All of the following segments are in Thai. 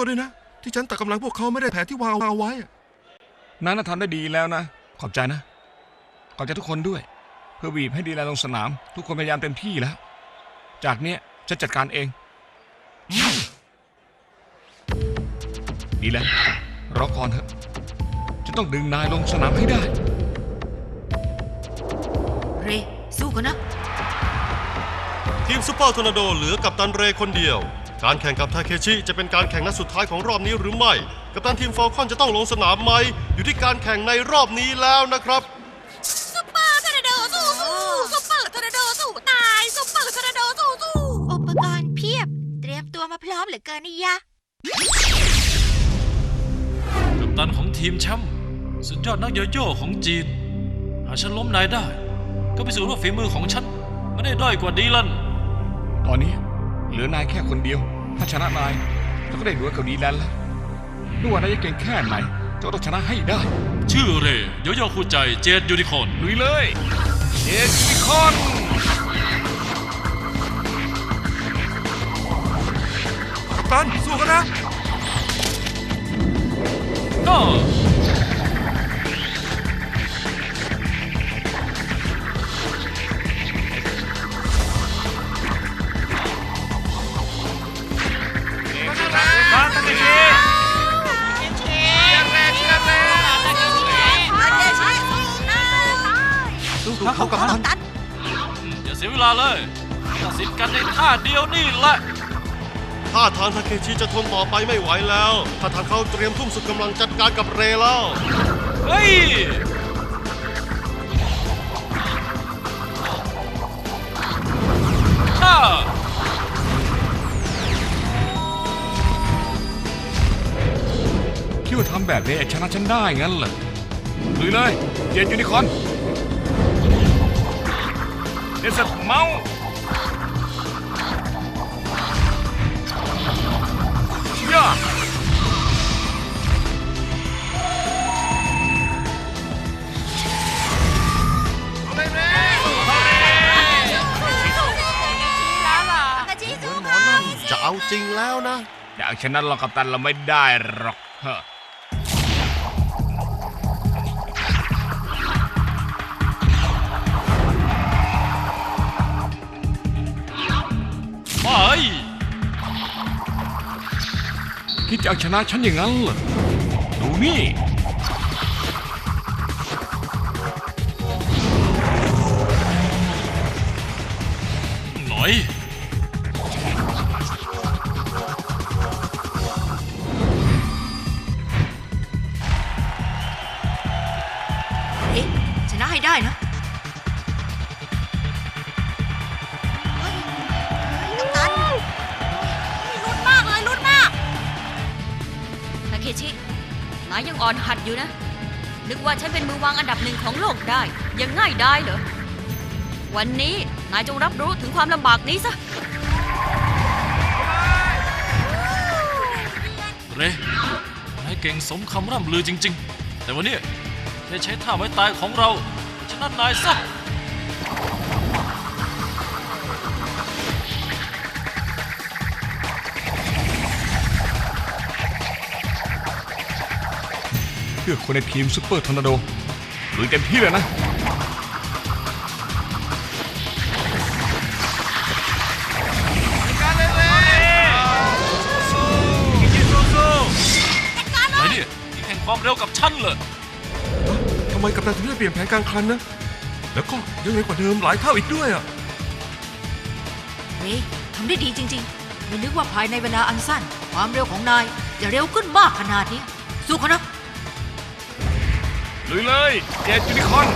ขอโทษด้วยนะ ที่ฉันตัดกำลังพวกเขาไม่ได้แผนที่วางเอาไว้อะนายน่าทำได้ดีแล้วนะ ขอบใจนะ ขอบใจทุกคนด้วย เพื่อบีบให้ดีแลลงสนาม ทุกคนพยายามเต็มที่แล้ว จากเนี้ยจะจัดการเอง ดีแล้วรอก่อนเถอะจะต้องดึงนายลงสนามให้ได้ เรย์สู้กันนะ ทีมซูเปอร์ทอร์นาโดเหลือกัปตันเรย์คนเดียว การแข่งกับทาเคชิจะเป็นการแข่งนัดสุดท้ายของรอบนี้หรือไม่ กัปตันทีมฟอลคอนจะต้องลงสนามไหม อยู่ที่การแข่งในรอบนี้แล้วนะครับซุปเปอร์ทอร์นาโดสู้สู้ซุปเปอร์ทอร์นาโดสู้ตายซุปเปอร์ทอร์นาโดสู้สู้อุปกรณ์เพียบ เตรียมตัวมาพร้อมเหลือเกินนี่ยะ กัปตันของทีมแชมป์สุดยอดนักโยโย่ของจีน หากฉันล้มนายได้ ก็พิสูจน์ว่าฝีมือของฉันไม่ได้ด้อยกว่าดีลันตอนนี้เห ลือนายแค่คนเดียว ถ้าชนะนายเราก็ได้ดวลกับดีแลนด์แล้วไม่ว่านายจะเก่งแค่ไหนเจ้าต้องชนะให้ได้ ชื่อเรย์โยโย่คู่ใจเจดยูนิคอร์นลุยเลยเจสมิคอนกัปตันสู้กันนะก็ สู้เขากัปตันตันอย่าเสียเวลาเลยตัดสินกันในท่าเดียวนี่แหละถ้าทางทาเคชิจะทนต่อไปไม่ไหวแล้วถ้าทางเขาเตรียมทุ่มสุดกำลังจัดการกับเรย์แล้ว เฮ้ยฮ่าคิดว่าทำแบบนี้ชนะฉันได้งั้นเหรอลุยเลยเจสยูนิคอน เดสเมาส์ย่ากระชี้สู้หมอนั่นจะเอาจริงแล้วนะแต่เอาชนะเรากับตันเราไม่ได้หรอกเฮ้อ คิดจะเอาชนะฉันอย่างนั้นเหรอ ดูนี่ หน่อย ว่าฉันเป็นมือวางอันดับหนึ่งของโลกได้ยังง่ายได้เหรอ วันนี้นายจงรับรู้ถึงความลำบากนี้ซะ เรย์นายเก่งสมคำร่ำลือจริง ๆ แต่วันนี้ได้ใช้ท่าไม้ตายของเรา ชนะนายซะ เพื่อคนในทีมซุปเปอร์ทอร์นาโด ลุยเต็มที่เลยนะอะไรเนี่ยแข่งความเร็วกับฉันเหรอทำไมกัปตันถึงได้เปลี่ยนแผนกลางคันนะ แล้วก็ยังเร็วกว่าเดิมหลายเท่าอีกด้วยอะเรย์ทำได้ดีจริงๆไม่นึกว่าภายในเวลาอันสั้น ความเร็วของนายจะเร็วขึ้นมากขนาดนี้ สู้เขานะ ลุยเลยเจสยูนิคอน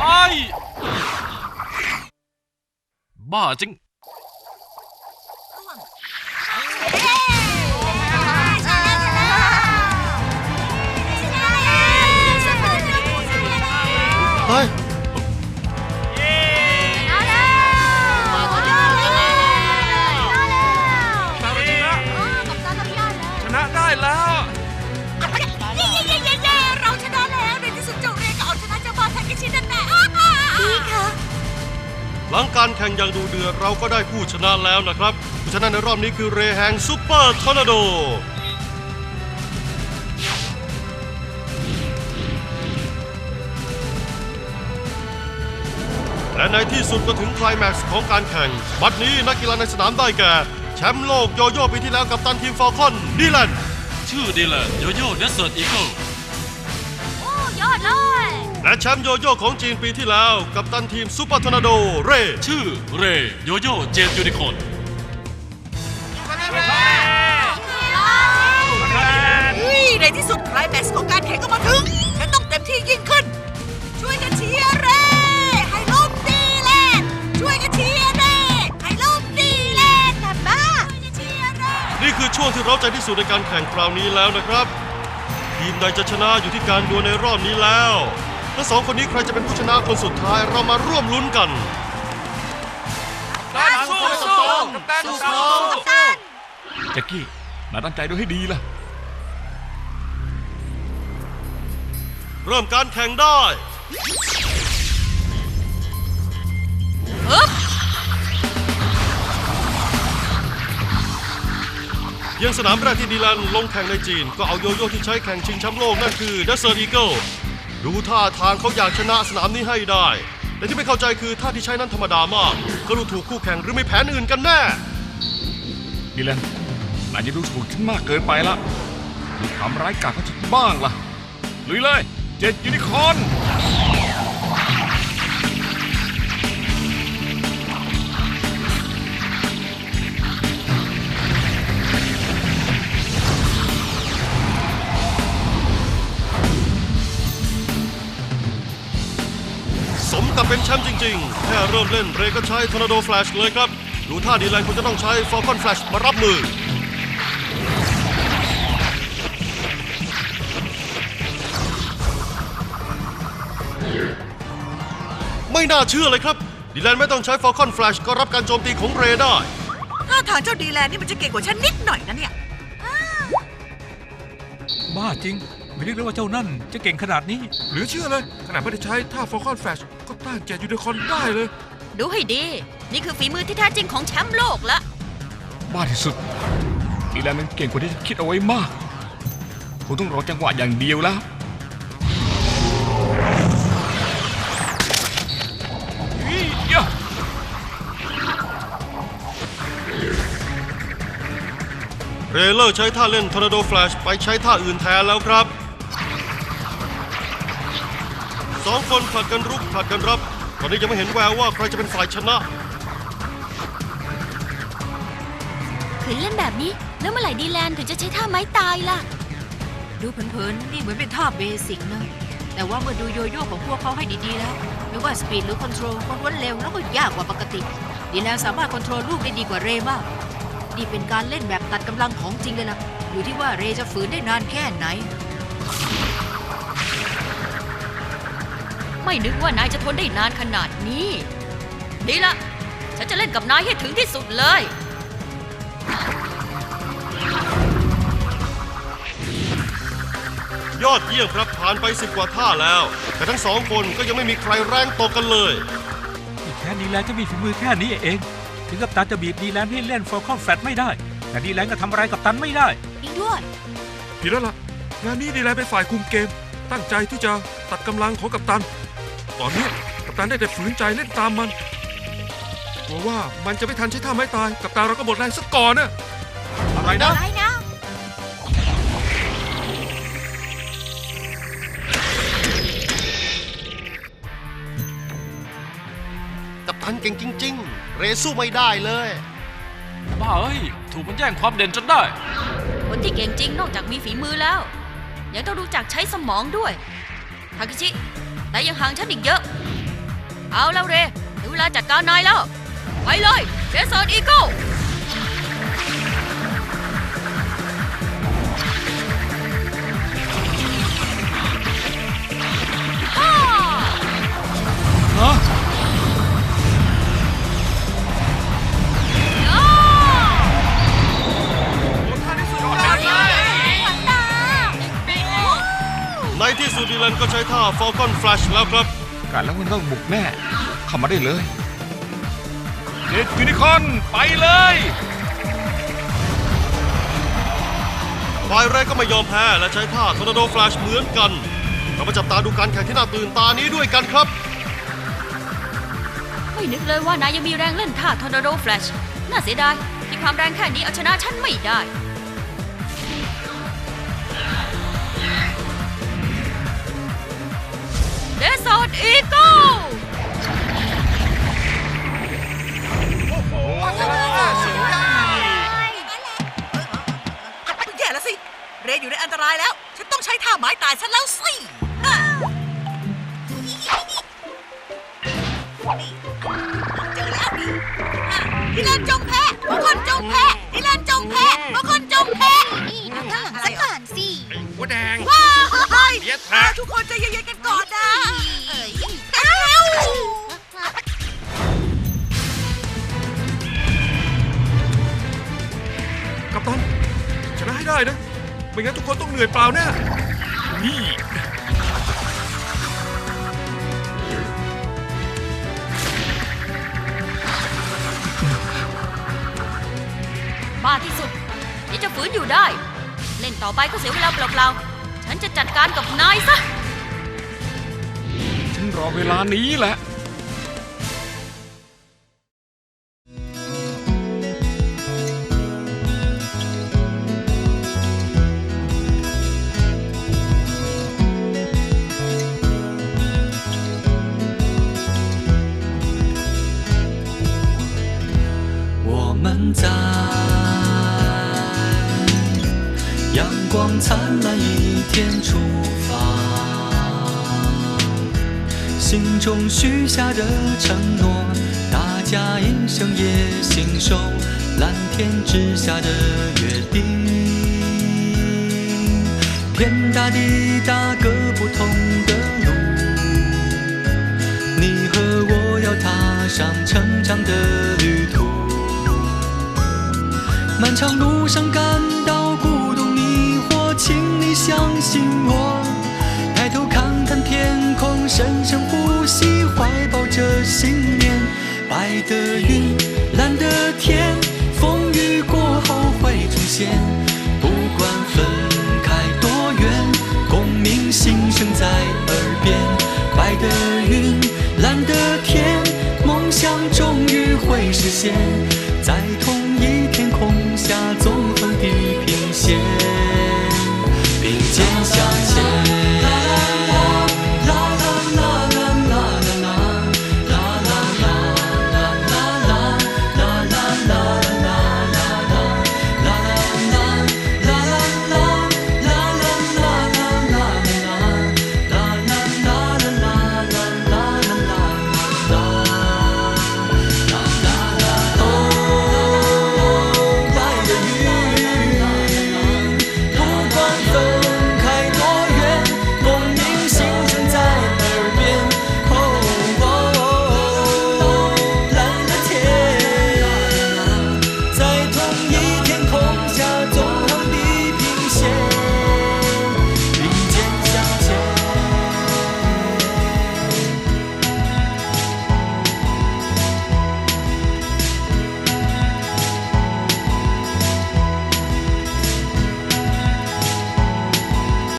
ไอ้บ้าจริงเฮ้ย หลังการแข่งอย่างดูเดือดเราก็ได้ผู้ชนะแล้วนะครับ ผู้ชนะในรอบนี้คือเรแฮงซูเปอร์ทอร์นาโดและในที่สุดก็ถึงไคลแม็กซ์ของการแข่ง บัดนี้นักกีฬาในสนามได้แก่ แชมป์โลกโยโย่ปีที่แล้วกับตันทีมฟอลคอนดีแลนด์ชื่อดีแหละโยโย่เดสเซิร์ตอีเกิลโอ้ยอดเลย และแชมป์โยโย่ของจีนปีที่แล้ว กับตันทีมซูเปอร์ทอร์นาโดเรชื่อเรโยโย่เจนยูนิคอร์นในที่สุดไคลแม็กซ์ของการแข่งก็มาถึง ฉันต้องเต็มที่ยิ่งขึ้น ช่วยกันเชียร์เร่ให้ลมดีแลนด์ช่วยกันเชียร์เร่ให้ลมดีแลนด์นะบ้าช่วยกันเชียร์เร่นี่คือช่วงที่เราใจที่สุดในการแข่งคราวนี้แล้วนะครับ ทีมใดจะชนะอยู่ที่การดวลในรอบนี้แล้ว ทั้งสองคนนี้ใครจะเป็นผู้ชนะคนสุดท้ายเรามาร่วมลุ้นกันสู้สู้กัปตันสู้แจ็คกี้นายตั้งใจดูให้ดีล่ะ เริ่มการแข่งได้เพียงสนามแรกที่ดีแลนด์ลงแข่งในจีน ก็เอาโยโย่ที่ใช้แข่งชิงแชมป์โลกนั่นคือ d e s e r t Eagle ดูท่าทางเขาอยากชนะสนามนี้ให้ได้ แต่ที่ไม่เข้าใจคือท่าที่ใช้นั้นธรรมดามากก็ดูถูกคู่แข่งหรือไม่แผนอื่นกันแน่ ดีแลนนายจะดูถูกฉันมากเกินไปละมีความร้ายกาจเขาฉันบ้างล่ะลุยเลย เจ็ดยูนิคอร์น สมกับเป็นแชมป์จริงๆ แค่เริ่มเล่นเรก็ใช้ทอร์นาโดแฟลชเลยครับ ดูท่าดีแลนด์คงจะต้องใช้ฟอลคอนแฟลชมารับมือ ไม่น่าเชื่อเลยครับ ดีแลนด์ไม่ต้องใช้ฟอลคอนแฟลชก็รับการโจมตีของเรได้ ท่าทางเจ้าดีแลนด์นี่มันจะเก่งกว่าฉันนิดหน่อยนะเนี่ย บ้าจริง ไม่นึกเลยว่าเจ้านั่นจะเก่งขนาดนี้ หรือเชื่อเลย ขนาดไม่ได้ใช้ท่าฟอลคอนแฟลชก็ต้านแจยูนิคอร์นได้เลย ดูให้ดี นี่คือฝีมือที่แท้จริงของแชมป์โลกละบ้าที่สุดดีแลนมันเก่งกว่าที่ฉันคิดเอาไว้มากคงต้องรอจังหวะอย่างเดียวแล้วอียะเรเลอร์ใช้ท่าเล่นทอร์นาโดแฟลชไปใช้ท่าอื่นแทนแล้วครับ สองคนผลัดกันรุกผลัดกันรับ ตอนนี้ยังไม่เห็นแววว่าใครจะเป็นฝ่ายชนะ ขืนเล่นแบบนี้ แล้วเมื่อไหร่ดีแลนด์ถึงจะใช้ท่าไม้ตายล่ะ ดูเผินๆ นี่เหมือนเป็นท่าเบสิกนะ แต่ว่าเมื่อดูโยโย่ของพวกเขาให้ดีๆแล้ว ไม่ว่าสปีดหรือคอนโทรลก็ล้วนเร็วแล้วก็ยากกว่าปกติ ดีแล้วสามารถคอนโทรลลูกได้ดีกว่าเรมากนี่เป็นการเล่นแบบตัดกำลังของจริงเลยล่ะ อยู่ที่ว่าเรจะฝืนได้นานแค่ไหน ไม่นึกว่านายจะทนได้นานขนาดนี้ ดีละ ฉันจะเล่นกับนายให้ถึงที่สุดเลยยอดเยี่ยมครับผ่านไปสิบกว่าท่าแล้ว แต่ทั้งสองคนก็ยังไม่มีใครแรงตกกันเลยแค่ดีแลนด์จะมีฝีมือแค่นี้เอง ถึงกับตันจะบีบดีแลนด์ให้เล่นฟอลคอนแฟลตไม่ได้ แต่ดีแลนด์ก็ทำอะไรกับตันไม่ได้อีกด้วยผิดแล้วล่ะงานนี้ดีแลนเป็นฝ่ายคุมเกม ตั้งใจที่จะตัดกำลังของกัปตัน ตอนนี้กัปตันได้แต่ฝืนใจเล่นตามมันกลัวว่ามันจะไม่ทันใช้ท่าไม้ตาย กัปตันเราก็หมดแรงซะก่อนน่ะอะไรนะ อะไรนะ กับทันเก่งจริง ๆ เรสู้ไม่ได้เลย บ้าเอ้ย ถูกมันแย่งความเด่นจนได้ คนที่เก่งจริงนอกจากมีฝีมือแล้ว ยังต้องรู้จักใช้สมองด้วยทาคิชิ แต่ยังห่างฉันอีกเยอะ เอาแล้วเรถึงเวลาจัดการนายแล้ว ไปเลยเดสซอนอีโก้ นก็ใช้ท่าฟอลคอนแฟลชแล้วครับการแล้วมันต้องบุกแน่ เข้ามาได้เลยเจ็ดยูนิคอร์นไปเลยฝ่ายแรกก็ไม่ยอมแพ้และใช้ท่าทอร์นาโดแฟลชเหมือนกัน เรามาจับตาดูการแข่งที่น่าตื่นตานี้ด้วยกันครับ ไม่นึกเลยว่านายยังมีแรงเล่นท่าทอร์นาโดแฟลชน่าเสียดายที่ความแรงแค่นี้เอาชนะฉันไม่ได้ เดซอดอีโก้แย่แล้วสิ เรย์อยู่ในอันตรายแล้ว ฉันต้องใช้ท่าไม้ตายซะแล้วสิเจอแล้วนี่อะดิแลนจงแพ้บางคนจงแพ้ดิแลนจงแพ้บางคนจงแพ้อะไรก่อนสิหัวแดงว้าวเดี๋ยวทุกคนใจเย็นๆกันก่อนนะ ชนะให้ได้นะ ไม่งั้นทุกคนต้องเหนื่อยเปล่าแน่นี่บ้าที่สุดนี่จะฝืนอยู่ได้ เล่นต่อไปก็เสียเวลาเปล่าๆฉันจะจัดการกับนายซะ ฉันรอเวลานี้แหละ 中许下的承诺，大家一生也信守蓝天之下的约定。天大地大，各不同的路。你和我要踏上成长的旅途，漫长路上感到孤独迷惑，请你相信我。抬头看看天空，深深呼吸，怀抱着信念。白的云，